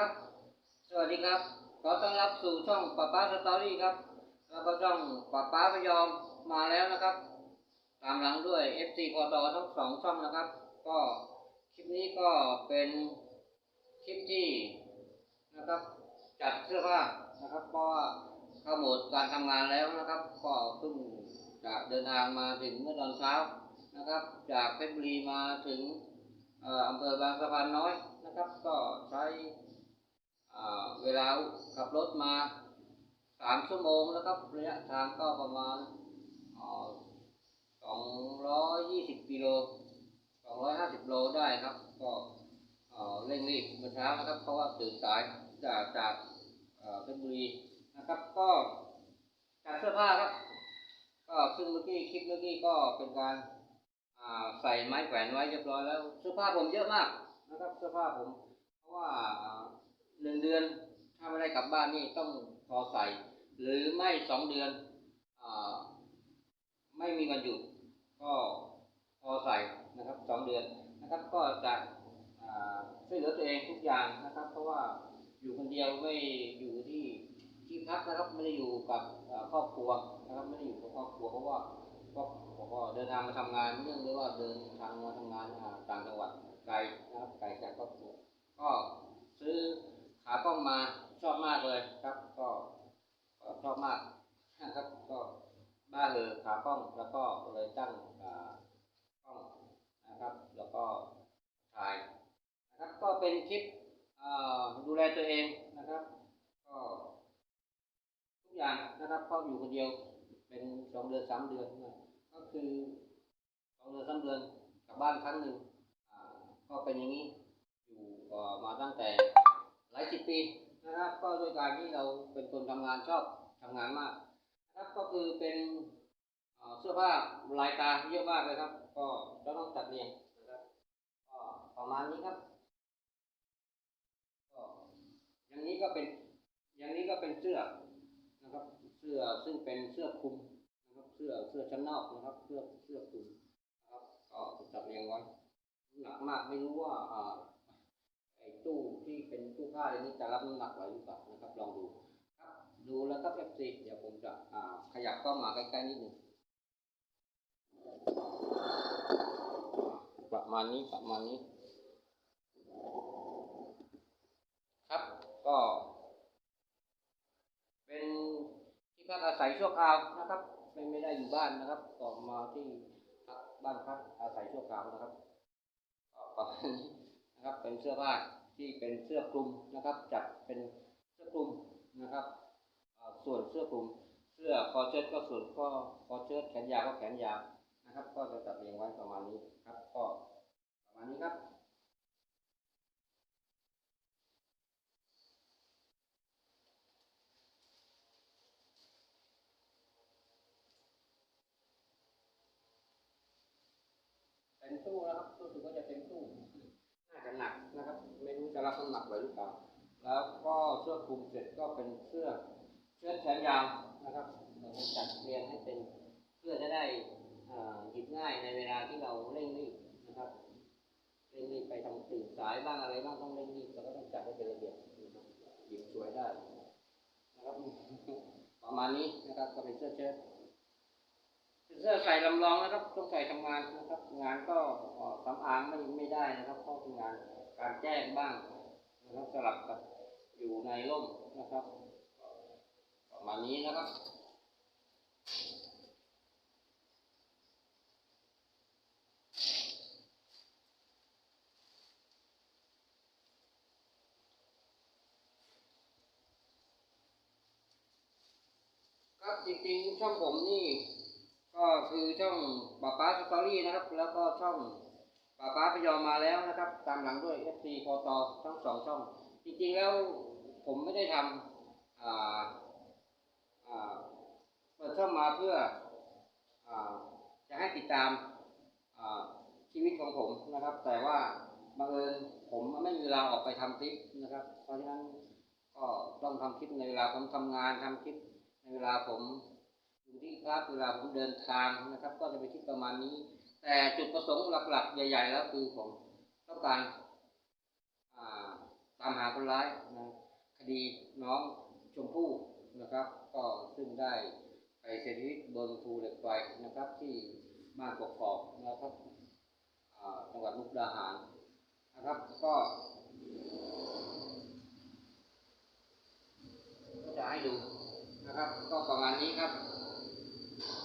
ครับ สวัสดีครับ ขอต้อนรับสู่ช่องป้าป้าสตอรี่ครับ แล้วก็ช่องป้าป้าพยอมมาแล้วนะครับ ตามหลังด้วย FC พอตทั้งสองช่องนะครับ ก็คลิปนี้ก็เป็นคลิปที่นะครับ จัดเสื้อผ้านะครับ เพราะว่าเข้าโหมดการทำงานแล้วนะครับ ก็เพิ่งจะเดินทางมาถึงเมื่อตอนเช้านะครับ จากเพชรบุรีมาถึงอำเภอบางสะพานน้อยนะครับ ก็ใช้ เวลาขับรถมาสามชั่วโมงนะครับระยะทางก็ประมาณสองร้อยยี่สิบกิโลสองร้อยห้าสิบโลได้ครับ ก็เร่งรีบเมื่อเช้านะครับ เพราะว่าตื่นสายจากจากเอ่อเพชรบุรีนะครับ ก็จัดเสื้อผ้าครับ ก็ซึ่งเมื่อกี้คลิปเมื่อกี้ก็เป็นการใส่ไม้แขวนไว้เรียบร้อยแล้วเสื้อผ้าผมเยอะมากนะครับ เสื้อผ้าผม เพราะว่า หนึ่งเดือนถ้าไม่ได้กลับบ้านนี่ต้องพอใส่ หรือไม่สองเดือนอไม่มีวันหยุดก็พอใส่นะครับสองเดือนนะครับก็จะช่วยเหลือตัวเองทุกอย่างนะครับ เพราะว่าอยู่คนเดียวไม่อยู่ที่ที่พักนะครับไม่ได้อยู่กับครอบครัวนะครับไม่ได้อยู่กับครอบครัวเพราะว่าก็ผมก็เดินทางมาทำงานเนื่องด้วยว่าเดินทางมาทำงานต่างจังหวัดไกลนะครับไกลจากครอบครัวก็ซื้อ ขากล้องมาชอบมากเลยครับ ก็ชอบมากนะครับก็บ้าเหอขากล้องแล้วก็เลยตั้งอ่ากล้องนะครับ แล้วก็ถ่ายนะครับก็เป็นคลิปดูแลตัวเองนะครับ ก็ทุกอย่างนะครับเพราะอยู่คนเดียวเป็นสองเดือนสามเดือนนะก็คือสองเดือนสามเดือนกลับบ้านครั้งหนึ่งก็เป็นอย่างนี้อยู่มาตั้งแต่ ลายสิบปีนะครับ ก็ด้วยการที่เราเป็นคนทำงานชอบทำงานมากนะครับก็คือเป็นเสื้อผ้าลายตาเยอะมากเลยครับ ก็เราต้องจัดเรียงนะครับก็ประมาณนี้ครับก็อย่างนี้ก็เป็นอย่างนี้ก็เป็นเสื้อนะครับ เสื้อซึ่งเป็นเสื้อคลุมนะครับเสื้อเสื้อชั้นนอกนะครับ เสื้อเสื้อคลุมนะครับก็จัดเรียงไว้หนักมากไม่รู้ว่า ไอ้ตู้ที่เป็นตู้ผ้าอะไรนี้จะรับน้ำหนักไหวหรือเปล่านะครับ ลองดูครับดูแล้วครับ FC เดี๋ยวผมจะอ่าขยับกล้องมาใกล้ๆนิดหนึ่งประมาณนี้ประมาณนี้ ครับก็ เป็นที่พักอาศัยชั่วคราวนะครับไม่ไม่ได้อยู่บ้านนะครับก็มาที่พักบ้านพักอาศัยชั่วคราวนะครับก็ประมาณนี้นะครับเป็นเสื้อผ้า ที่เป็นเสื้อคลุมนะครับจัดเป็นเสื้อคลุมนะครับส่วนเสื้อคลุมเสื้อคอเชิ้ตก็ส่วนก็คอเชิ้ตแขนยาวก็แขนยาวนะครับ ก็จะจัดเรียงไว้ประมาณนี้ครับก็ประมาณนี้ครับ เต็มตู้แล้วครับรู้สึกว่าจะเต็มตู้น่าจะหนักนะครับ ไม่รู้ จะรับน้ำหนักไหวหรือเปล่าแล้วก็เสื้อคลุมเสร็จก็เป็นเสื้อเชิ้ตแขนยาวนะครับจัดเรียงให้เป็นเพื่อจะได้หยิบง่ายในเวลาที่เราเร่งรีบนะครับเร่งรีบไปทำตื่นสายบ้างอะไรบ้างต้องเร่งรีบเราก็ต้องจัดให้เป็นระเบียบนหยิบสวยได้นะครับประมาณนี้นะครับก็เป็นเสื้อเชิ้ตเสื้อใส่ลำลองนะครับต้องใส่ทำงานนะครับ งานก็สำอางไม่ไม่ได้นะครับเพราะเป็นงาน การแจ้งบ้างนะครับสลับกับอยู่ในร่มนะครับประมาณนี้นะครับครับจริงๆช่องผมนี่ ก็คือช่องป้าป้าสตอรี่นะครับ แล้วก็ช่อง ป้าป้าพยอมมาแล้วนะครับ ตามหลังด้วย FC พอตทั้งสองช่อง จริงๆแล้วผมไม่ได้ทำเปิดช่องมาเพื่ออจะให้ติดตามชีวิตของผมนะครับ แต่ว่าบังเอิญผมไม่มีเวลาออกไปทำคลิปนะครับ เพราะฉะนั้นก็ต้องทำคลิปในเวลาผมทำงานทำคลิปในเวลาผมอยู่ที่พักเวลาผมเดินทางนะครับ ก็จะไปคิดประมาณนี้ แต่จุดประสงค์หลักๆ ใหญ่ ๆ แล้วคือผมต้องการาตามหาคนร้ายนะคดีน้องชมพู่นะครับ ก็ซึ่งได้ไปเสียชีวิตบนภูเหล็กไฟนะครับ ที่บ้านกกอกนะครับจังหวัดมุกดาหารนะครับ ก็จะให้ดูนะครับ ก็ประมาณนี้ครับ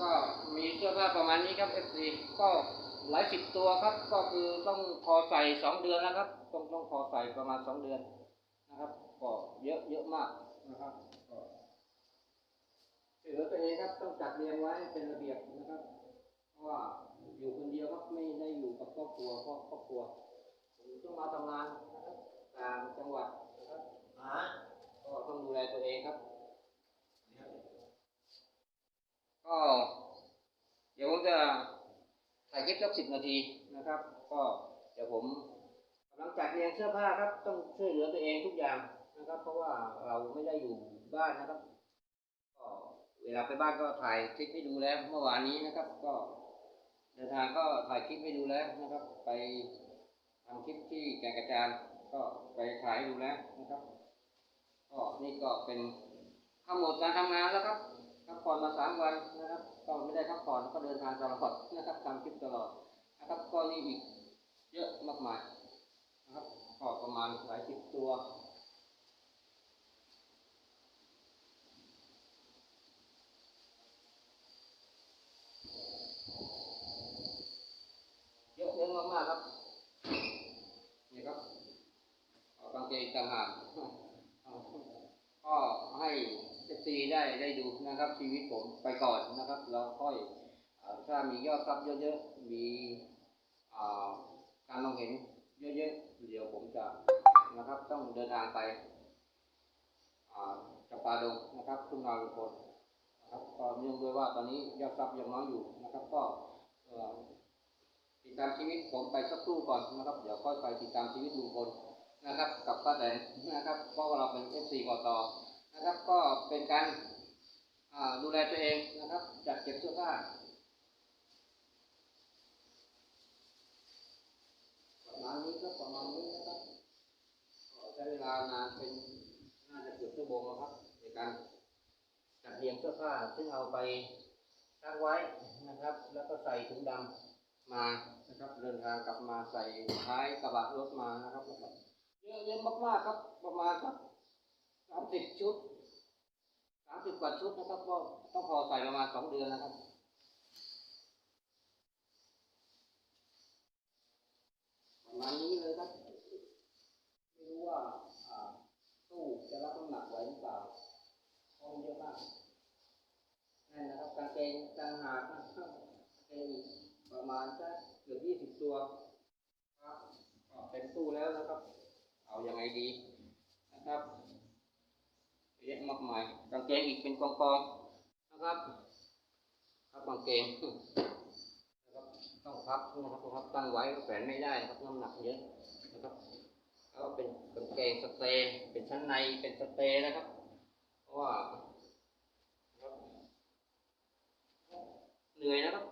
ก็มีเสื้อผ้าประมาณนี้ครับ FC ก็หลายสิบตัวครับ ก็คือต้องพอใส่สองเดือนแล้วครับ ต้องต้องพอใส่ประมาณสองเดือนนะครับ ก็เยอะเยอะมากนะครับก็เหลือตัวเองครับต้องจัดเรียงไว้เป็นระเบียบนะครับ เพราะว่าอยู่คนเดียวครับไม่ได้อยู่กับครอบครัวเพราะครอบครัวผมต้องมาทำงานนะครับต่างจังหวัดนะครับก็ต้องดูแลตัวเองครับ ก็เดี๋ยวผมจะ ถ่ายคลิปสักสิบนาทีนะครับ ก็เดี๋ยวผมกำลังจัดเรียงเสื้อผ้าครับต้องช่วยเหลือตัวเองทุกอย่างนะครับ เพราะว่าเราไม่ได้อยู่บ้านนะครับ ก็เวลาไปบ้านก็ถ่ายคลิปให้ดูแล้วเมื่อวานนี้นะครับ ก็เดินทางก็ถ่ายคลิปให้ดูแล้วนะครับ ไปทำคลิปที่แก่งกระจานก็ไปถ่ายให้ดูแล้วนะครับก็นี่ก็เป็นข้าวหมดการทำงาน ไม่ได้พักผ่อนก็เดินทางตลอดนะครับทำคลิปตลอดนะครับก็นี่อีกเยอะมากมายนะครับก็ประมาณหลายสิบตัวเยอะเยอะมากๆครับนี่ครับเอากางเกงต่างหากให้เอซี ได้ได้ดูนะครับชีวิตผมไปก่อนนะครับแล้วค่อยถ้ามียอดซับเยอะๆ มีการมองเห็นเยอะๆ เดี๋ยวผมจะนะครับต้องเดินทางไปอ่าจำปาดงนะครับทุ่งนาลุงพลนะครับก็เนื่องด้วยว่าตอนนี้ยอดซับยังน้อยอยู่นะครับ ก็ติดตามชีวิตผมไปสักครู่ก่อนนะครับ เดี๋ยวค่อยไปติดตามชีวิตลุงพลนะครับ กับป้าแตนนะครับเพราะว่าเราเป็นเอฟซีกตอ นะครับ ก็เป็นการดูแลตัวเองนะครับ จัดเก็บเสื้อผ้าประมาณนี้ก็ประมาณนี้นะครับใช้เวลานานเป็นน่าจะเกือบชั่วโมงแล้วครับในการจัดเรียงเสื้อผ้าซึ่งเอาไปซักไว้นะครับ แล้วก็ใส่ถุงดำมานะครับเดินทางกลับมาใส่ท้ายกระบะรถมานะครับเยอะเยอะมากๆครับประมาณสัก สามสิบชุดสามสิบกว่าชุดนะครับก็ต้องพอใส่ประมาณสองเดือนนะครับประมาณนี้เลยครับไม่รู้ว่าอ่าตู้จะรับน้ำหนักไหวหรือเปล่าเพราะมันเยอะมากนั่นนะครับกางเกงต่างหากนะครับกางเกงประมาณสักเกือบยี่สิบตัวครับเต็มตู้แล้วนะครับ เอาอยัางไงดีนะครับ เยอะมากมายกางเกงอีกเป็นกองๆนะครับครับกางเกงนะครับต้องพับนะครับต้องพับตั้งไว้แขวนไม่ได้นะครับน้ำหนักเยอะนะครับก็เป็นกางเกงสเตย์เป็นชั้นในเป็นสเตย์นะครับ เพราะว่าเหนื่อยนะครับ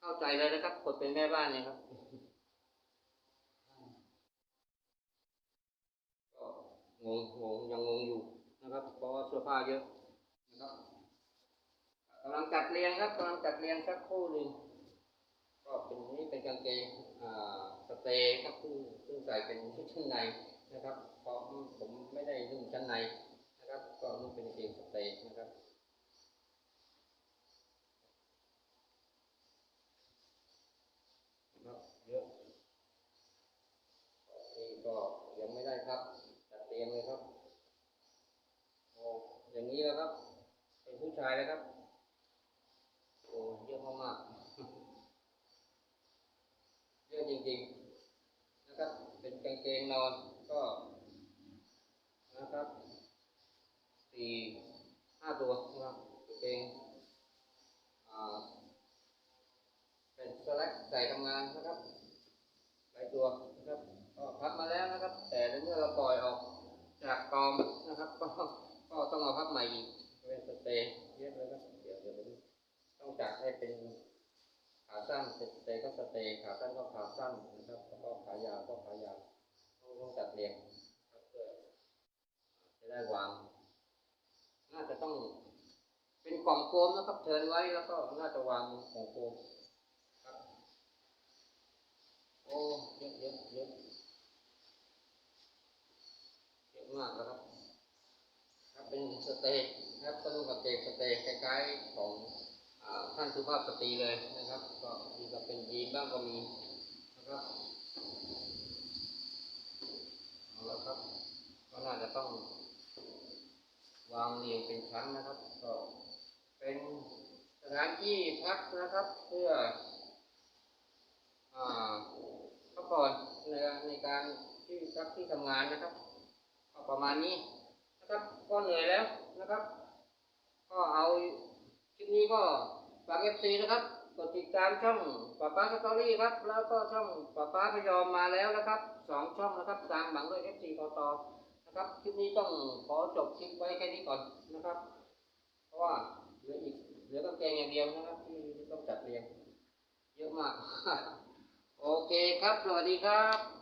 เข้าใจเลยนะครับคนเป็นแม่บ้านเนี่ยครับงงงงยังงง เยอะนะครับกำลังจัดเรียงครับกำลังจัดเรียงสักคู่หนึ่งก็เป็นนี่เป็นกางเกงอ่าสเตย์ครับซึ่งซึ่งใส่เป็นชุดชั้นในนะครับเพราะผมไม่ได้นุ่งชั้นในนะครับ ก็นุ่งเป็นกางเกงสเตย์นะครับเยอะนี่ก็ยังไม่ได้ครับ จัดเตรียมเลยครับโอ้อย่างนี้แล้วครับ เป็นผู้ชายแล้วครับ โอ้เยอะมากๆ เยอะจริงๆ นะครับ เป็นกางเกงนอนก็นะครับสี่ห้าตัวนะครับเกงเป็นสลักใส่ทำงานนะครับหลายตัวนะครับก็พับมาแล้วนะครับ แต่ในเมื่อเราปล่อยออกจากกองนะครับก็ก็ต้องมาพับใหม่อีกเป็นสเตย์เยอะเลยครับเดี๋ยวเดี๋ยวต้องจัดให้เป็นขาสั้นสเตย์ก็สเตย์ขาสั้นก็ขาสั้นนะครับแล้วก็ขายาวก็ขายาวต้องต้องจัดเรียงเพื่อได้วาง น่าจะต้อง เป็น กล่องโฟมนะครับเทินไว้แล้วก็น่าจะวางกล่องโฟมครับโอ้เยอะเยอะเยอะเยอะมากแล้วครับครับเป็นสเต็กครับก็ดูกับเตกสเต็กคล้ายๆของท่านสุภาพสตรีเลยนะครับ ก็มีกับเป็นยีนบ้างก็มีนะครับเอาละครับก็น่าจะต้องวางเรียงเป็นชั้นนะครับก็ เป็นสถานที่พักนะครับเพื่ออ่าพักผ่อนในในการที่พักที่ทำงานนะครับประมาณนี้นะครับก็เหนื่อยแล้วนะครับ ก็เอาคลิปนี้ก็ฝากเอฟซีนะครับกดติดตามช่องป้าป้าสตอรี่ครับ แล้วก็ช่องป้าป้าพยอมมาแล้วนะครับสองช่องนะครับตามหลังด้วยเอฟซีตอตนะครับคลิปนี้ต้องขอจบคลิปไว้แค่นี้ก่อนนะครับ เพราะว่า ลืออีกเหลือกางเกงอย่างเดียวนะครับที่ต้องจัดเรียงเยอะมาก โอเคครับ สวัสดีครับ